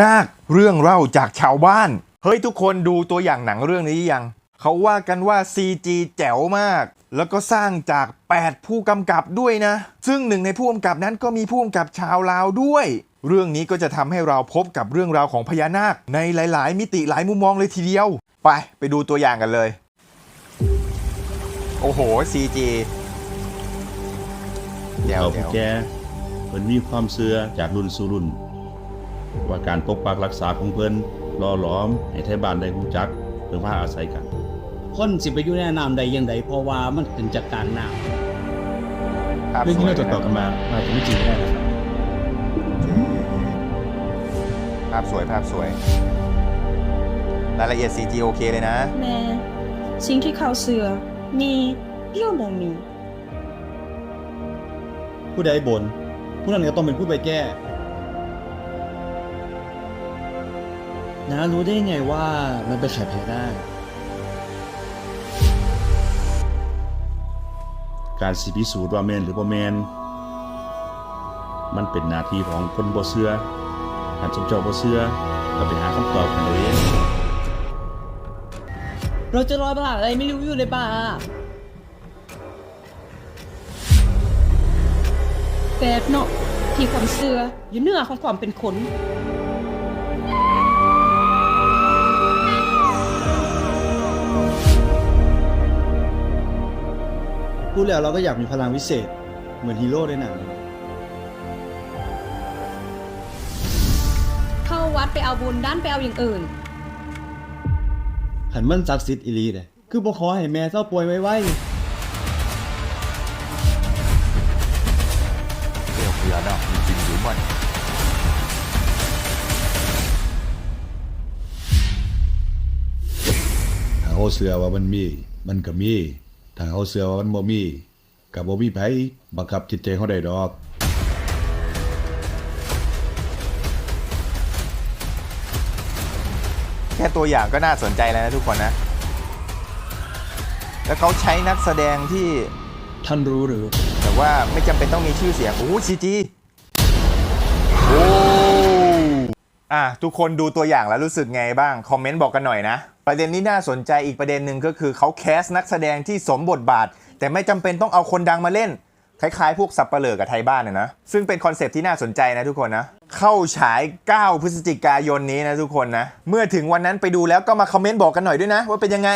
นาคเรื่องเล่าจากชาวบ้าน เฮ้ยทุกคนดูตัวอย่างหนังเรื่องนี้ยัง เขาว่ากันว่า CG แจ๋วมาก แล้วก็สร้างจาก 8 ผู้กำกับด้วยนะ ซึ่งหนึ่งในผู้กำกับนั้นก็มีผู้กำกับชาวลาวด้วย เรื่องนี้ก็จะทำให้เราพบกับเรื่องราวของพญานาค ในหลาย ๆ มิติหลายมุมมองเลยทีเดียว ไปไปดูตัวอย่างกันเลย โอ้โห CG แจ๋วแจ๋วแก่เพิ่นมีความเชื่อจากรุ่นสู่รุ่น ว่าการปกปักรักษาของเพิ่นหล่อหลอม ให้ไทยบ้านได้รู้จักเพิ่งพาอาศัยกัน คนสิไปอยู่ในน้ำใดยังไดเพราะว่ามันขึ้นจากกลางน้ภาพเรื่องสที่วยเราต่อๆกันมาอาจจะไม่จริงก็ได้นะครับภาพสวยภาพสวย รายละเอียด CG โอเคเลยนะแม่สิ่งที่เขาเสือมีเรื่องบ่มี ผู้ใดบนผู้นั้นก็ต้องเป็นผู้ไปแก้ น้ารู้ได้ไงว่ามันเป็นไข่แพ้ได้ การสิพิสูจน์ว่าแม่นหรือบ่แม่นมันเป็นหน้าที่ของคนบ่เชื่อถ้าสมเจ้าบ่เชื่อก็ไปหาคำตอบกันเอาเองำเราจะลอยประหลาดอะไรไม่รู้อยู่ในป่า แปลกเนาะที่ความเสืออยู่เหนือของความเป็นคน พูดแล้วเราก็อยากมีพลังวิเศษ เหมือนฮีโร่ในหนังเข้าวัดไปเอาบุญด้านไปเอาอย่างอื่นขันมันศักดิ์สิทธิ์อีหลีเลยคือบ่ขอให้แม่เศร้าป่วยไว้เกี่ยวเผือเนาะจริงหรือมั เขาเชื่อว่ามันมี มันก็มี ถ้าเขาเชื่อว่ามันบ่มีก็บ่มีไผบังคับจิตใจเขาได้ดอกแค่ตัวอย่างก็น่าสนใจแล้วนะทุกคนนะ แล้วเขาใช้นักแสดงที่ๆท่านรู้หรือแบบว่าไม่จำเป็นต้องมีชื่อเสียงโอ้ซีจี อะทุกคนดูตัวอย่างแล้วรู้สึกไงบ้าง คอมเมนต์บอกกันหน่อยนะ ประเด็นนี้น่าสนใจอีกประเด็นหนึ่งก็คือเขาแคสนักแสดงที่สมบทบาท แต่ไม่จำเป็นต้องเอาคนดังมาเล่น คล้ายๆ พวกสับเปลือกับไทยบ้านนะนะ ซึ่งเป็นคอนเซปที่น่าสนใจนะทุกคนนะ เข้าฉาย 9 พฤศจิกายนนี้นะทุกคนนะ เมื่อถึงวันนั้นไปดูแล้วก็มาคอมเมนต์บอกกันหน่อยด้วยนะ ว่าเป็นยังไง